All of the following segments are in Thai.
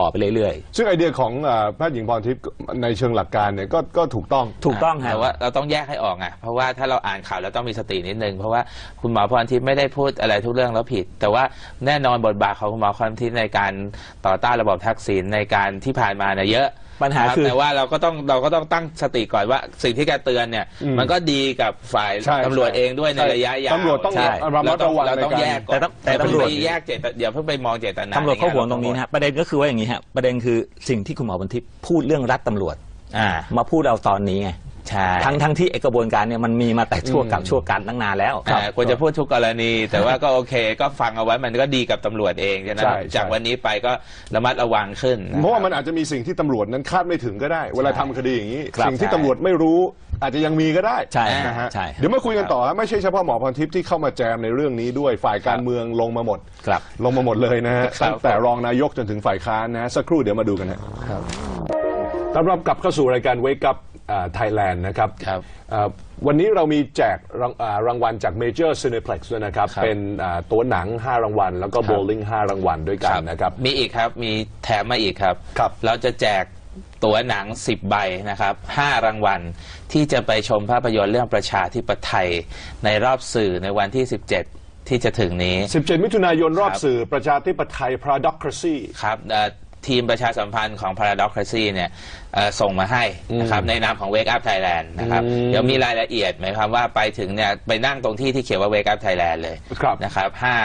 ต่อไปเรื่อยซึ่งไอเดียของเอ่อแพทย์หญิงพรทิพย์ในเชิงหลักการเนี่ยก็ก็ถูกต้อง ๆ ถูกต้องฮะ แต่ว่าเราต้องแยกให้ออกไงเพราะว่าถ้าเราอ่านข่าวเราต้องมีสตินิดนึง เพราะว่าคุณหมอพรทิพย์ไม่ได้พูดอะไรทุกเรื่องแล้วผิด แต่ว่าแน่นอนบทบาทของคุณหมอพรทิพย์ในการต่อต้านระบอบทักษิณในการที่ผ่านมาเนี่ยเยอะ ปัญหานะครับคือแต่ว่าเราก็ต้องเราก็ต้องตั้งสติก่อนว่าสิ่งที่แกเตือนเนี่ยอืมมันก็ดีกับฝ่ายใช่ตำรวจใช่เองด้วยในใช่ระยะยาวตำรวจต้องใช่ระมัดระวังเราต้องในการแยกก่อนแต่ต้องแต่อย่าเพิ่งตำรวจไปแยกเจตอย่าเพิ่งไปมองเจตนาตำรวจเขาห่วงตรงนี้ใแง่นะฮะประเด็นก็คือว่าอย่างนี้ฮะประเด็นคือสิ่งที่คุณหมอบันทิพย์พูดเรื่องรัฐตำรวจอ่ามาพูดเอาตอนนี้ไง ใช่ทั้งทั้งที่ไอ้กระบวนการเนี่ยมันมีมาแต่ชั่วกับชั่วการตั้งนานแล้ว อ่าควรจะพูดทุกกรณี แต่ว่าก็โอเค ก็ฟังเอาไว้มันก็ดีกับตำรวจเองฉะนั้นใช่ใช่ จากวันนี้ไปก็ระมัดระวังขึ้นคบเพราะว่ามันอาจจะมีสิ่งที่ตำรวจนั้นคาดไม่ถึงก็ได้ เวลาทำคดีอย่างนี้ ครับสิ่งที่ใช่ ตำรวจไม่รู้อาจจะยังมีก็ได้ใช่นะฮะใช่เดี๋ยวมาคุยกันต่อฮะไม่ใช่เฉพาะหมอพรทิพย์ที่เข้ามาแจมในเรื่องนี้ด้วยฝ่ายการเมืองลงมาหมด ครับ ลงมาหมดเลยนะฮะครับ ตั้งแต่รองนายกจนถึงฝ่ายค้านนะฮะสักครู่เดี๋ยวมาดูกันฮะต้อนรับกลับเข้าสู่รายการ Wake Up ไทยแลนด์นะครับครับอ่าวันนี้เรามีแจกรางอ่ารางวัลจาก Major Cineplex ด้วยนะครับครับเป็นอ่าตั๋วหนัง 5 รางวัล แล้วก็ครับโบว์ลิ่ง5รางวัลด้วยกันนะครับ มีอีกครับ มีแถมมาอีกครับครับ เราจะแจกตั๋วหนัง 10 ใบนะครับ 5 รางวัล ที่จะไปชมภาพยนตร์เรื่องประชาธิปไตยในรอบสื่อในวันที่ 17 ที่จะถึงนี้ 17 มิถุนายนรอบครับสื่อประชาธิปไตย Paradocracy ครับเอ่อ ทีมประชาสัมพันธ์ของ Paradocracy เนี่ยเอ่อส่งมาให้นะครับในนามของ Wake Up Thailand นะครับอืมเดี๋ยวมีรายละเอียดหมายความว่าไปถึงเนี่ยไปนั่งตรงที่ที่เขียนว่า Wake Up Thailand เลยครับ นะครับห้า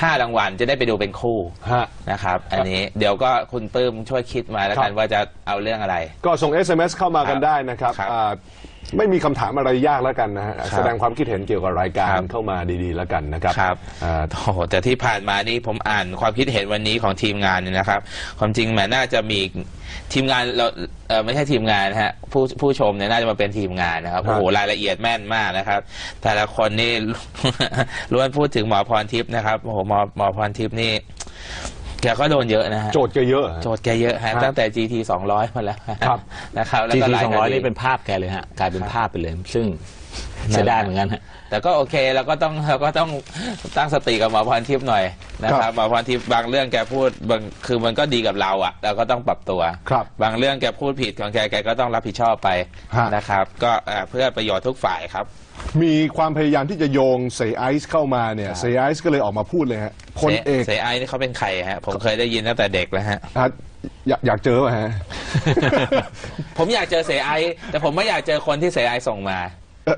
ห้ารางวัลจะได้ไปดูเป็นคู่ฮะ นะครับ อันนี้เดี๋ยวก็คุณปื้มช่วยคิดมาแล้วกัครันบว่าจะเอาเรื่องอะไร ก็ส่ง SMS เข้ามากันได้นะครับครับ อ่า ไม่มีคำถามอะไรยากแล้วกันนะฮะครับแสดงความคิดเห็นเกี่ยวกับรายการครับ เข้ามาดีๆแล้วกันนะครับครับอ่า โอ้โหแต่ที่ผ่านมานี่ผมอ่านความคิดเห็นวันนี้ของทีมงานเนี่ยนะครับ ความจริงมันน่าจะมีทีมงานเราเออไม่ใช่ทีมงานนะฮะผู้ผู้ชมเนี่ยน่าจะมาเป็นทีมงานนะครับครับ โอ้โห รายละเอียดแม่นมากนะครับ แต่ละคนนี่ ล้วนพูดถึงหมอพรทิพย์นะครับ โอ้โห หมอหมอพรทิพย์นี่ แกก็โดนเยอะนะฮะโจทย์ก็เยอะฮะโจทย์แกเยอะฮะครับตั้งแต่ GT 200มาแล้วครับนะครับแล้วจีก็ทีหลายสองร้อยคดีนี่เป็นภาพแกเลยฮะกลายเป็นภาพไปเลย ซึ่ง เสียดายเหมือนกันฮะแต่ก็โอเคเราก็ต้องเราก็ต้องตั้งสติกับหมอพรทิพย์หน่อยนะคครัรับบหมอพรทิพย์บางเรื่องแกพูดบางคือมันก็ดีกับเราอะเราก็ต้องปรับตัวครับบางเรื่องแกพูดผิดของแกแกก็ต้องรับผิดชอบไปฮะ นะครับ ก็เอ่อเพื่อประโยชน์ทุกฝ่ายครับ มีความพยายามที่จะโยงเสยไอซ์เข้ามาเนี่ยครับเสยไอซ์ก็เลยออกมาพูดเลยฮะพลเอกเสไอนี่เขาเป็นใครฮะผมเคยได้ยินตั้งแต่เด็กแล้วฮะ อะอยากอยากเจอป่ะฮะ ผมอยากเจอเสไอแต่ผมไม่อยากเจอคนที่เสไอส่งมา เอ่อ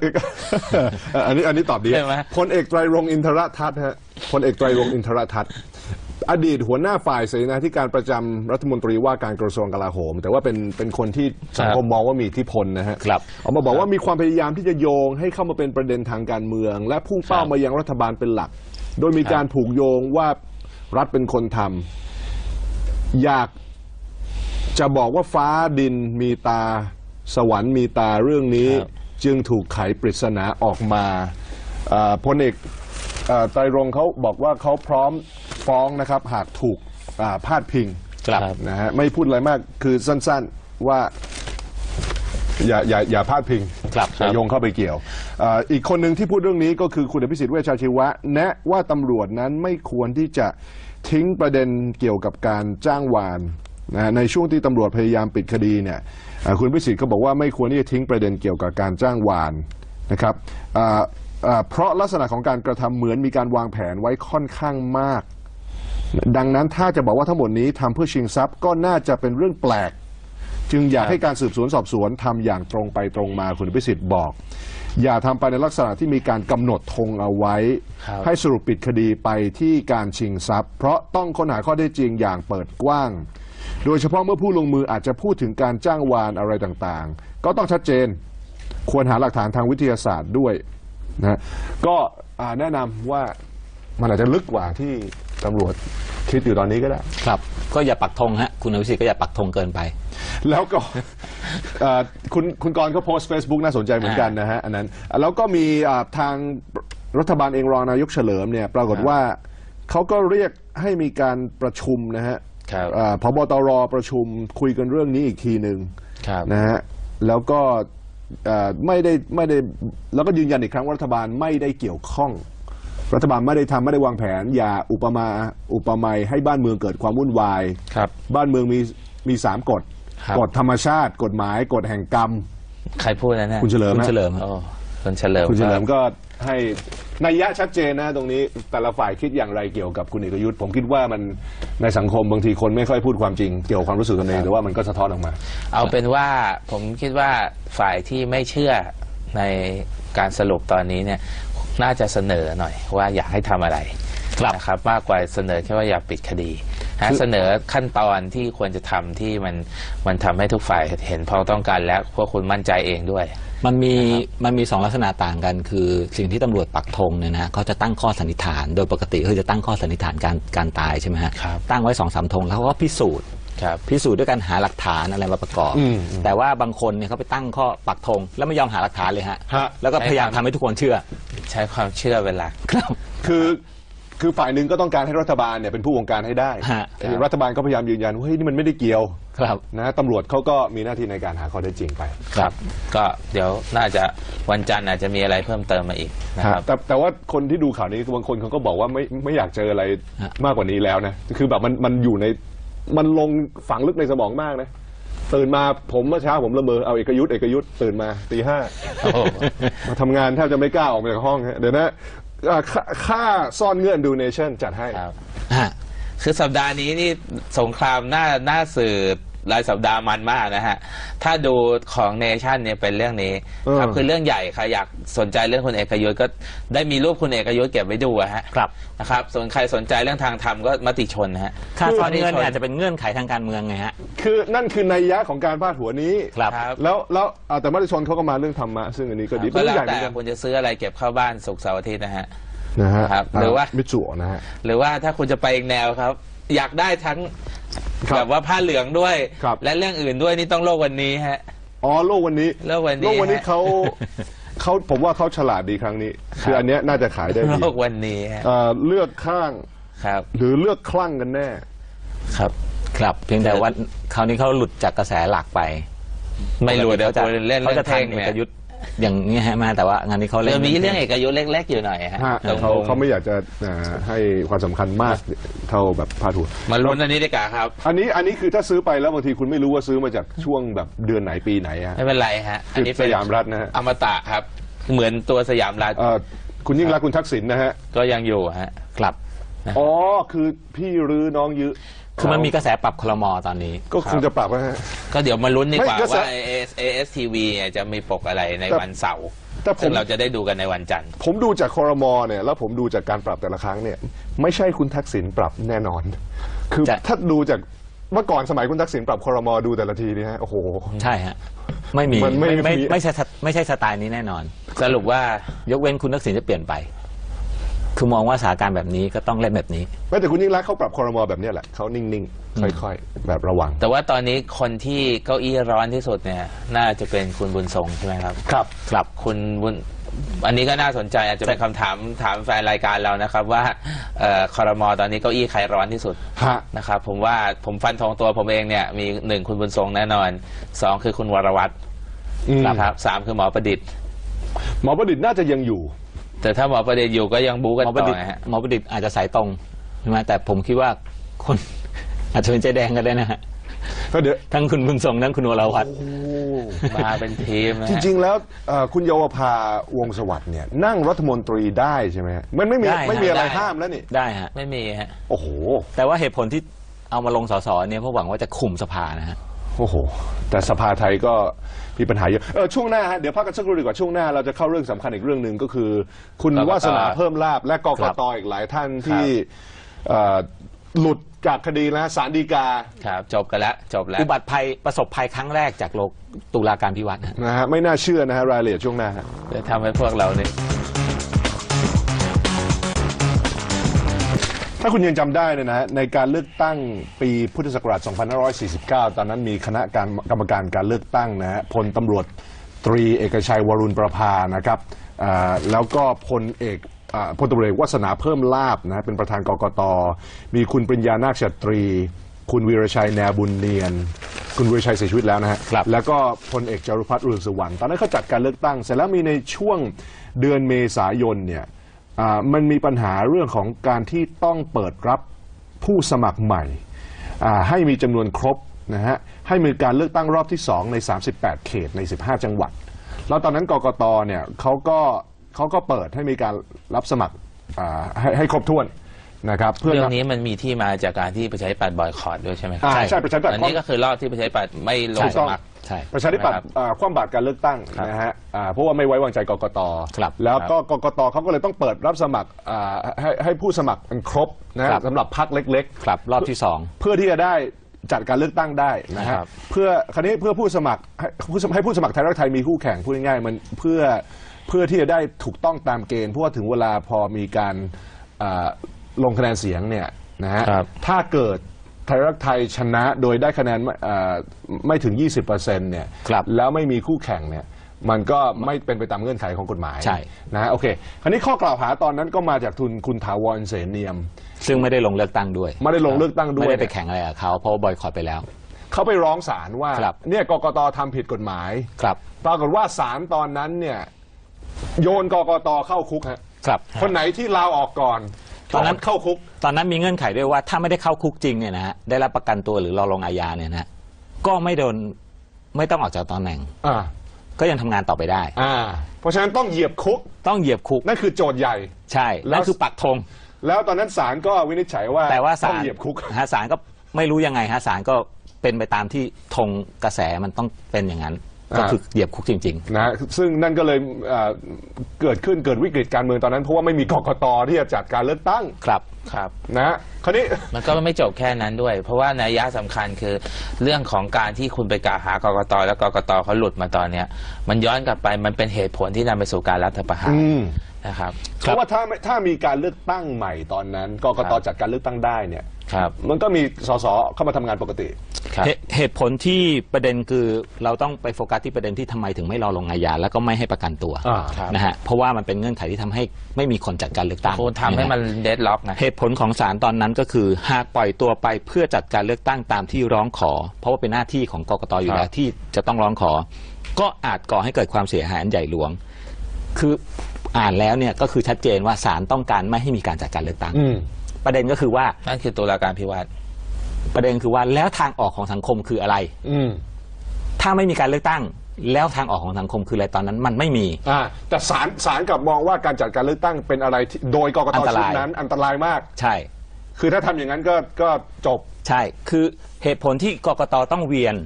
เอ่ออันนี้อันนี้ตอบดีใช่ไหม พลเอกไตรรงค์อินทรทัศน์ฮะพลเอกไตรรงค์อินทรทัศน์ อดีตหัวหน้าฝ่ายเสนาธิการประจำรัฐมนตรีว่าการกระทรวงกลาโหม แต่ว่าเป็นเป็นคนที่สังคมมองว่ามีอิทธิพลนะฮะครับออกมาบอกว่ามีความพยายามที่จะโยงให้เข้ามาเป็นประเด็นทางการเมือง และพุ่งเป้าครับ มายังรัฐบาลเป็นหลัก โดยมีการผูกโยงว่ารัฐเป็นคนทำอยาก จะบอกว่าฟ้าดินมีตาสวรรค์มีตาเรื่องนี้ ครับ จึงถูกไขปริศนาออกมาเอ่อพลเอกเอ่อไตรรงค์เขาบอกว่าเขาพร้อมฟ้องนะครับ หากถูกอ่าพาดพิงครับนะฮะไม่พูดอะไรมากคือสั้นๆว่าอย่าอย่าอย่าพาดพิงครับอย่าโยงเข้าไปเกี่ยวเอ่ออีกคนหนึ่งที่พูดเรื่องนี้ก็คือคุณอภิสิทธิ์เวชชาชีวะ แนะว่าตำรวจนั้นไม่ควรที่จะทิ้งประเด็นเกี่ยวกับการจ้างวาน นะในช่วงที่ตำรวจพยายามปิดคดีเนี่ยเอ่อคุณอภิสิทธิ์ก็บอกว่าไม่ควรที่จะทิ้งประเด็นเกี่ยวกับการจ้างวานนะครับเอ่อเอ่อเพราะลักษณะของการกระทำเหมือนมีการวางแผนไว้ค่อนข้างมาก ดังนั้นถ้าจะบอกว่าทั้งหมดนี้ทำเพื่อชิงทรัพย์ก็น่าจะเป็นเรื่องแปลก จึงอยากให้การสืบสวนสอบสวนทำอย่างตรงไปตรงมาคุณพิสิทธิ์บอก อย่าทำไปในลักษณะที่มีการกำหนดธงเอาไว้ครับให้สรุปปิดคดีไปที่การชิงทรัพย์ เพราะต้องค้นหาข้อเท็จจริงอย่างเปิดกว้าง โดยเฉพาะเมื่อผู้ลงมืออาจจะพูดถึงการจ้างวานอะไรต่างๆ ก็ต้องชัดเจนควรหาหลักฐานทางวิทยาศาสตร์ด้วยนะก็อ่าแนะนำว่ามันอาจจะลึกกว่าที่ตำรวจคิดอยู่ตอนนี้ก็ได้ ครับ ก็อย่าปักธงฮะคุณอภิสิทธิ์ก็อย่าปักธงเกินไป แล้วก็เอ่อคุณคุณกรณ์เขาโพสต์ Facebook น่าสนใจเหมือนกันนะฮะอันนั้น แล้วก็มีอ่าทางรัฐบาลเองรองนายกเฉลิมเนี่ยปรากฏว่าเขาก็เรียกให้มีการประชุมนะฮะ ครับอ่าพบตรประชุมคุยกันเรื่องนี้อีกทีหนึ่งครับนะฮะแล้วก็เอ่อไม่ได้ไม่ได้แล้วก็ยืนยันอีกครั้งว่ารัฐบาลไม่ได้เกี่ยวข้อง รัฐบาลไม่ได้ทำไม่ได้วางแผน อย่าอุปมาอุปไมยให้บ้านเมืองเกิดความวุ่นวาย ครับ บ้านเมืองมีมีสามกฎครับ กฎธรรมชาติ กฎหมายกฎแห่งกรรม ใครพูดนะเนี่ยคุณเฉลิมคุณฮะ เฉลิมโอ้ คุณเฉลิมคุณเฉลิมก็ก็ให้นัยยะชัดเจนนะตรงนี้แต่ละฝ่ายคิดอย่างไรเกี่ยวกับคุณเอกยุทธ์ผมคิดว่ามันในสังคมบางทีคนไม่ค่อยพูดความจริง เกี่ยวกับความรู้สึกกันเองแต่ว่ามันก็สะท้อนออกมา เอาเป็นว่าผมคิดว่าฝ่ายที่ไม่เชื่อในการสรุปตอนนี้เนี่ยน่าจะเสนอหน่อยว่าอยากให้ทำอะไรครับนะครับมากกว่าเสนอแค่ว่าอยากปิดคดี นะเสนอขั้นตอนที่ควรจะทำที่มันมันทำให้ทุกฝ่ายเห็นพ้องต้องกันและพวกคุณมั่นใจเองด้วย มันมีมันมีสองลักษณะต่างกัน คือสิ่งที่ตำรวจปักธงเนี่ยนะเขาจะตั้งข้อสันนิษฐาน โดยปกติคือจะตั้งข้อสันนิษฐานการการตายใช่ไหมฮะครับตั้งไว้สองสามธงแล้วเขาก็พิสูจน์ครับพิสูจน์ด้วยการหาหลักฐานอะไรมาประกอบอืมแต่ว่าบางคนเนี่ยเขาไปตั้งข้อปักธงแล้วไม่ยอมหาหลักฐานเลยฮะฮะแล้วก็พยายามทำให้ทุกคนเชื่อ ใช้ความเชื่อเป็นหลักครับคือ คือฝ่ายหนึ่งก็ต้องการให้รัฐบาลเนี่ยเป็นผู้วงการให้ได้ฮะ แต่รัฐบาลก็พยายามยืนยันว่าเฮ้ยนี่มันไม่ได้เกี่ยวครับ นะตำรวจเขาก็มีหน้าที่ในการหาข้อเท็จจริงไปครับ ก็เดี๋ยวน่าจะวันจันทร์อาจจะมีอะไรเพิ่มเติมมาอีกนะครับ แต่แต่ว่าคนที่ดูข่าวนี้บางคนเขาก็บอกว่าไม่ไม่อยากเจออะไรฮะ มากกว่านี้แล้วนะคือแบบมันมันอยู่ในมันลงฝังลึกในสมองมากนะตื่นมาผมเมื่อเช้าผมละเมอเอาเอกยุทธเอกยุทธตื่นมาตีห้า โอ้โห มาทำงานแทบจะไม่กล้าออกมาจากห้องฮะเดี๋ยวนะ อ่าค่าค่าซ่อนเงื่อนดูเนชั่นจัดให้ ครับฮะคือสัปดาห์นี้นี่สงครามหน้าหน้าสื่อ รายสัปดาห์มันมากนะฮะ ถ้าดูของเนชั่นเนี่ยเป็นเรื่องนี้เออครับคือเรื่องใหญ่ใครอยากสนใจเรื่องคุณเอกยุทธก็ได้มีรูปคุณเอกยุทธเก็บไว้ดูอะฮะครับนะครับส่วนใครสนใจเรื่องทางธรรมก็มติชนนะฮะค่าซ่อนเงื่อนมติชเนี่ยอาจจะเป็นเงื่อนไขทางการเมืองไงฮะคือนั่นคือนัยยะของการพาดหัวนี้ครับครับแล้วแล้วอ่าแต่มติชนเขาก็มาเรื่องธรรมะซึ่งอันนี้ก็ดีก็เป็นเรื่แล้องใหญ่วเหมืแต่อนกันคุณจะซื้ออะไรเก็บเข้าบ้านศุกร์เสาร์อาทิตย์นะฮะนะฮะครับหรือว่ามิจุนะฮะหรือว่าถ้าคุณจะไปอีกแนวครับ อยากได้ทั้ง ครับแบบว่าผ้าเหลืองด้วย ครับ และเรื่องอื่นด้วยนี่ต้องโลกวันนี้ฮะ อ๋อโลกวันนี้โลกวันนี้โลกวันนี้ฮะ เขาเขาผมว่าเขาฉลาดดีครั้งนี้ คืออันเนี้ยน่าจะขายได้ดีโลกวันนี้ฮะเอ่อเลือกข้างครับ หรือเลือกคลั่งกันแน่ ครับ ครับเพียงแต่ว่าคราวนี้เขาหลุดจากกระแสหลักไปไม่รู้เดี๋ยวเขาจะเล่นเขาเรื่องจะเท่งทำเอเนี่ย กยุทธ์ อย่างนี้ฮะมาแต่ว่างานนี้เขาเล่เรื่นองนี้เรื่องเอกยุทธเล็ก ๆ อยู่หน่อยฮะฮะตรงเขาๆเขาไม่อยากจะอ่าให้ความสำคัญมากเท่าแบบพาดหัว มาลุ้นอันนี้ดีกว่าครับ อันนี้อันนี้คือถ้าซื้อไปแล้วบางทีคุณไม่รู้ว่าซื้อมาจากช่วงแบบเดือนไหนปีไหนฮะ ไม่เป็นไรฮะ อันนี้คือสยามรัฐนะฮะ อมตะครับ เหมือนตัวสยามรัฐเอ่อคุณยิ่งรักษณ์คุณทักษิณนะฮะ ก็ยังอยู่ฮะครับ อ๋อ คือพี่รื้อน้องยื้อ คือมันมีกระแสปรับคลมอตอนนี้ ก็คงจะปรับนะฮะ ก็เดี๋ยวมาลุ้นดีกว่าไม่ก็ว่า AS ASTV เนี่ยจะมีปกอะไรในแต่วันเสาร์แต่ผม ซึ่งเราจะได้ดูกันในวันจันทร์ ผมดูจากคอรมอเนี่ยแล้วผมดูจากการปรับแต่ละครั้งเนี่ย ไม่ใช่คุณทักษิณปรับแน่นอน คือจะ ถ้าดูจากเมื่อก่อนสมัยคุณทักษิณปรับคอรมอดูแต่ละทีนี่ฮะโอ้โห ใช่ฮะ ไม่มีมันไม่ไม่ไม่มี ไม่ใช่สไตไม่ใช่สไตล์นี้แน่นอน สรุปว่ายกเว้นคุณทักษิณจะเปลี่ยนไป คือมองว่าสถานการณ์แบบนี้ก็ต้องเล่นแบบนี้ ไม่แต่คุณยิ่งรักษณ์เขาปรับคอรมอแบบเนี้ยแหละเขานิ่งๆ ค่อยๆ แบบระวัง แต่ว่าตอนนี้คนที่เก้าอี้ร้อนที่สุดเนี่ย น่าจะเป็นคุณบุญทรงใช่ไหมครับ ครับ ครับ คุณบุญอันนี้ก็น่าสนใจอาจจะเป็นคำถามถามแฟนรายการเรานะครับ ว่าเอ่อคอรมอตอนนี้เก้าอี้ใครร้อนที่สุดฮะ นะครับ ผมว่าผมฟันธงตัวผมเองเนี่ยมีหนึ่งคุณบุญทรงแน่นอนสองคือคุณวรวัตรอืมนะครับสามคือหมอประดิษฐ์ หมอประดิษฐ์น่าจะยังอยู่ แต่ถ้าหมอประดิษฐ์อยู่ก็ยังบู๊กันหมอประต่ดิอษฐ์นะฮะ หมอประดิษฐ์อาจจะสายตรงใช่ไหมแต่ผมคิดว่าคน อาจจะเป็นใจแดงกันได้นะฮะก็เดี๋ยวทั้งคุณบุญทรงทั้งคุณวรวัตรมาเป็นทีมนะจฮะ ริง ๆ แล้วเอ่อคุณเยาวภาวงศ์สวัสดิ์เนี่ยนั่งรัฐมนตรีได้ใช่ไหมฮะมันไม่มีได้ฮะไม่มีอะไรได้ ห้ามแล้วนี่ได้ฮะ ไม่มีฮะ โอ้โห แต่ว่าเหตุผลที่เอามาลงสสเนี่ยเพราะหวังว่าจะคุมสภานะฮะ โอ้โห แต่สภาไทยก็มีปัญหาเยอะเออช่วงหน้าฮะเดี๋ยวพักกันสักครู่ดีกว่าช่วงหน้าเราจะเข้าเรื่องสำคัญอีกเรื่องหนึ่งก็คือ คุณกกตวาสนาเพิ่มลาบและกกครับตอีกหลายท่านที่เอ่อหลุดจากคดีนะสารดีกาครับจบกันแล้วจบแล้วอุบัติภัยประสบภัยครั้งแรกจากโลกตุลาการพิวัตรฮะนะฮะไม่น่าเชื่อนะฮะรายละเอียดช่วงหน้าฮะ เดี๋ยวทำให้พวกเราเนี่ย ถ้าคุณยังจำได้เนยนะฮะในการเลือกตั้งปีพุทธศักราช 2549 ตอนนั้นมีคณะการกรรมการการเลือกตั้งนะฮะพลตำรวจตรีเอกชัยวรุณประภานะครับอ่าแล้วก็พลเอกอ่าพลตำรวจเอกวัฒนาเพิ่มลาบนะฮะเป็นประธานกกต มีคุณปริญญานาคชัตรี คุณวีรชัยแนวบุญเนียน คุณวีรชัยเสียชีวิตแล้วนะฮะ ครับ แล้วก็พลเอกจารุพัฒน์เรืองสุวรรณ ตอนนั้นเขาจัดการเลือกตั้ง เสร็จแล้วมีในช่วงเดือนเมษายนเนี่ยอ่า มันมีปัญหาเรื่องของการที่ต้องเปิดรับผู้สมัครใหม่ให้มีจำนวนครบนะฮะให้มีการเลือกตั้งรอบที่ 2 ใน 38 เขตใน 15 จังหวัด แล้วตอนนั้นกกตเนี่ยเขาก็เขาก็เปิดให้มีการรับสมัครให้ให้ครบถ้วน นะครับเพื่อเรื่องนี้มันมีที่มาจากการที่ประชาธิปัตย์บอยคอรด้วยใช่ไหมครัอ่าใช่ประชาธิปัตย์อันนี้ก็คือรอบที่ประชาธิปัตย์ไม่ลงถูกสต้องมัคร ใช่ ประชาธิปัตย์นะครับอ่าคว่ำบาตรการเลือกตั้งครับนะฮะอ่าเพราะว่าไม่ไว้วางใจกกตครับแล้วก็กกตเขาก็เลยต้องเปิดรับสมัครอ่าให้ให้ผู้สมัครมันครบนะฮะครับ สำหรับพรรคเล็กครับ รอบที่สองๆเพื่อที่จะได้จัดการเลือกตั้งได้นะฮะครับเพื่อคราวนี้เพื่อผู้สมัครให้ผู้สมัครให้ผู้สมัครไทยรักไทยมีคู่แข่งพูดง่ายๆมันเพื่อเพื่อที่จะได้ถูกต้องตามเกณฑ์เพราะว่าถึงเวลาพอมีการอ่า ลงคะแนนเสียงเนี่ยนะฮะครับถ้าเกิดไทยรักไทยชนะโดยได้คะแนนไม่อ่าไม่ถึง 20%เนี่ยครับ แล้วไม่มีคู่แข่งเนี่ยมันก็ไม่เป็นไปตามเงื่อนไขของกฎหมายใช่ นะฮะโอเคคราวนี้ข้อกล่าวหาตอนนั้นก็มาจากทุนคุณถาวรเสนเนียม ซึ่งไม่ได้ลงเลือกตั้งด้วยไม่ได้ลงเลือกตั้งด้วย ไม่ได้ไปเนี่ยแข่งอะไรกับเขาเพราะว่าบอยคอรไปแล้ว เขาไปร้องศาลว่าครับ เนี่ยกกตทำผิดกฎหมาย ครับปรากฏว่าศาลตอนนั้นเนี่ยโยนกกตเข้าคุกฮะครับ คนไหนที่ลาออกก่อน ตอนนั้นเข้าคุก ตอนนั้นมีเงื่อนไขด้วยว่าถ้าไม่ได้เข้าคุกจริงเนี่ยนะฮะได้รับประกันตัวหรือรอลงอาญาเนี่ยนะฮะก็ไม่โดนไม่ต้องออกจากตำแหน่ง อ่าก็ยังทำงานต่อไปได้ อ่า เพราะฉะนั้นต้องเหยียบคุก ต้องเหยียบคุกนั่นคือโจทย์ใหญ่ ใช่แล้ว นั่นคือปักธงแล้วตอนนั้นศาลก็วินิจฉัยว่าแต่ว่าต้ศาองลเหยียบคุก ฮะศาลก็ไม่รู้ยังไงฮะศาลก็เป็นไปตามที่ธงกระแสมันต้องเป็นอย่างนั้นอ่า ก็คือเหยียบคุกจริงนะซึ่งนั่นก็เลยเอ่อเกิดขึ้นเกิดวิกฤตการเมืองตอนนั้นเพราะว่าไม่มีกกตที่จะจัดการเลือกตั้งๆครับครับนะฮะคราวนี้มันก็ไม่จบแค่นั้นด้วย เพราะว่านัยยะสำคัญคือเรื่องของการที่คุณไปกล่าวหากกตแล้วกกตเขาหลุดมาตอนเนี้ย มันย้อนกลับไปมันเป็นเหตุผลที่นำไปสู่การรัฐประหารอืมนะครับเพราะว่าถ้าไม่ถ้ามีการเลือกตั้งใหม่ตอนนั้นกกตครับจัดการเลือกตั้งได้เนี่ย ครับ มันก็มีสสเข้ามาทำงานปกติ ครับ เหตุเหตุผลที่ประเด็นคือเราต้องไปโฟกัสที่ประเด็นที่ทำไมถึงไม่รอลงอาญาแล้วก็ไม่ให้ประกันตัวอ่าครับ นะฮะเพราะว่ามันเป็นเงื่อนไขที่ทำให้ไม่มีคนจัดการเลือกตั้งคุณทำให้มันเดดล็อกนะ เหตุผลของศาลตอนนั้นก็คือ หากปล่อยตัวไปเพื่อจัดการเลือกตั้งตามที่ร้องขอ เพราะว่าเป็นหน้าที่ของกกตอยู่แล้วที่จะต้องร้องขอ ก็อาจก่อให้เกิดความเสียหายอันใหญ่หลวง คืออ่านแล้วเนี่ยก็คือชัดเจนว่าศาลต้องการไม่ให้มีการจัดการเลือกตั้ง อืม ประเด็นก็คือว่านั่นคือตุลาการพิวัตรประเด็นคือว่าแล้วทางออกของสังคมคืออะไร อืมถ้าไม่มีการเลือกตั้ง แล้วทางออกของสังคมคืออะไรตอนนั้นมันไม่มี อ่าแต่ศาลศาลกลับมองว่าการจัดการเลือกตั้งเป็นอะไรที่โดยกกอัตนตชุราดยนั้นอันตรายมาก ใช่ คือถ้าทำอย่างนั้นก็ก็จบ ใช่ คือเหตุผลที่กกตต้องเวียน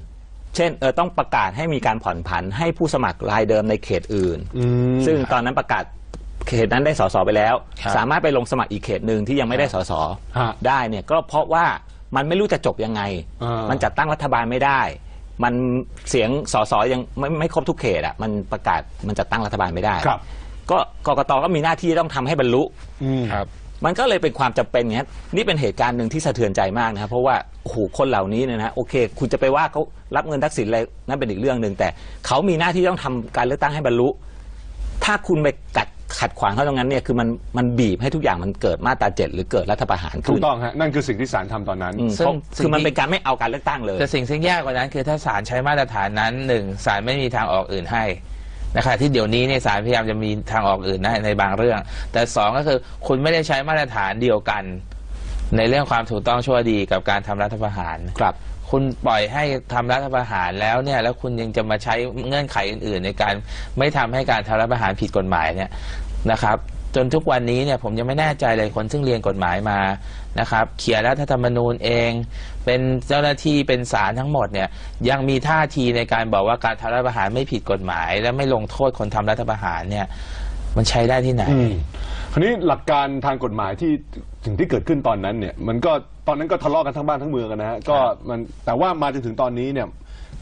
เช่น เออต้องประกาศให้มีการผ่อนผันให้ผู้สมัครรายเดิมในเขตอื่นอืมซึ่งตอนนั้นประกาศ เขตนั้นได้สสไปแล้ว ครับสามารถไปลงสมัครอีกเขตหนึ่งที่ยังไม่ได้สสฮะได้เนี่ยก็เพราะว่ามันไม่รู้จะจบยังไง อ่ามั มันจัดตั้งรัฐบาลไม่ได้ มันเสียงสสยังไม่ไม่ครบทุกเขตอะมันประกาศมันจัดตั้งรัฐบาลไม่ได้ ครับก็กกตก็มีหน้าที่ต้องทำให้บรรลุ อืม ครับ มันก็เลยเป็นความจำเป็นไงนี่เป็นเหตุการณ์หนึ่งที่สะเทือนใจมากนะครับ เพราะว่าโอ้โหคนเหล่านี้เนี่ยนะโอเค คุณจะไปว่าเขารับเงินทักษิณอะไรนั่นเป็นอีกเรื่องหนึ่งแต่เขามีหน้าที่ต้องทำการเลือกตั้งให้บรรลุ ถ้าคุณไปกัด ขัดขวางเขาตรงนั้นเนี่ยคือมันมันบีบให้ทุกอย่างมันเกิดมาตราเจ็ดหรือเกิดรัฐประหารถูขึ้กนต้องฮะนั่นคือสิ่งที่ศาลทำตอนนั้น อืมซึ่งเพราะสิ่ง คือมันที่เป็นการไม่เอาการเลือกตั้งเลย แต่สิ่งที่แย่กว่านั้นคือถ้าศาลใช้มาตรฐานนั้นหนึ่งศาลไม่มีทางออกอื่นให้นะคะที่เดี๋ยวนี้เนี่ยศาลพยายามจะมีทางออกอื่นได้ในบางเรื่อง แต่สองก็คือคุณไม่ได้ใช้มาตรฐานเดียวกัน ในเรื่องความถูกต้องชั่วดีกับการทำรัฐประหาร ครับ คุณปล่อยให้ทำรัฐประหารแล้วเนี่ยแล้วคุณยังจะมาใช้เงื่อนไขอื่น ๆ ในการไม่ทำให้การทำรัฐประหารผิดกฎหมายเนี่ย นะครับ จนทุกวันนี้เนี่ยผมยังไม่แน่ใจเลยคนซึ่งเรียนกฎหมายมานะครับเขียนรัฐธรรมนูญเอง เป็นเจ้าหน้าที่เป็นศาลทั้งหมดเนี่ยยังมีท่าทีในการบอกว่าการทำรัฐประหารไม่ผิดกฎหมาย และไม่ลงโทษคนทำรัฐประหารเนี่ยมันใช้ได้ที่ไหนอืมคราวนี้หลักการทางกฎหมายที่ถึงที่เกิดขึ้นตอนนั้นเนี่ยมันก็ตอนนั้นก็ทะเลาะกันทั้งบ้านทั้งเมืองกันนะฮะก็มันแต่ว่ามาจนถึงตอนนี้เนี่ย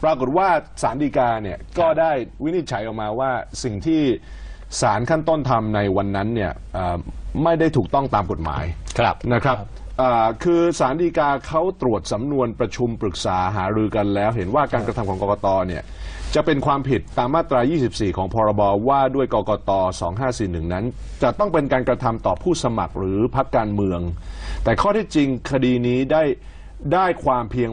ปรากฏว่าศาลฎีกาเนี่ยก็ได้วินิจฉัยออกมาว่าสิ่งที่ ศาลขั้นต้นทำในวันนั้นเนี่ยเอ่อไม่ได้ถูกต้องตามกฎหมาย ครับ นะครับอ่าคือสารดีกาเขาตรวจสำนวนประชุมปรึกษาหารือกันแล้ว เห็นว่าการกระทำของกกตเนี่ยจะเป็นความผิดตามมาตรา 24 ของพรบว่าด้วยกกต 2541 นั้น จะต้องเป็นการกระทำต่อผู้สมัครหรือพรรคการเมือง แต่ข้อเที่จริงคดีนี้ได้ได้ความเพียง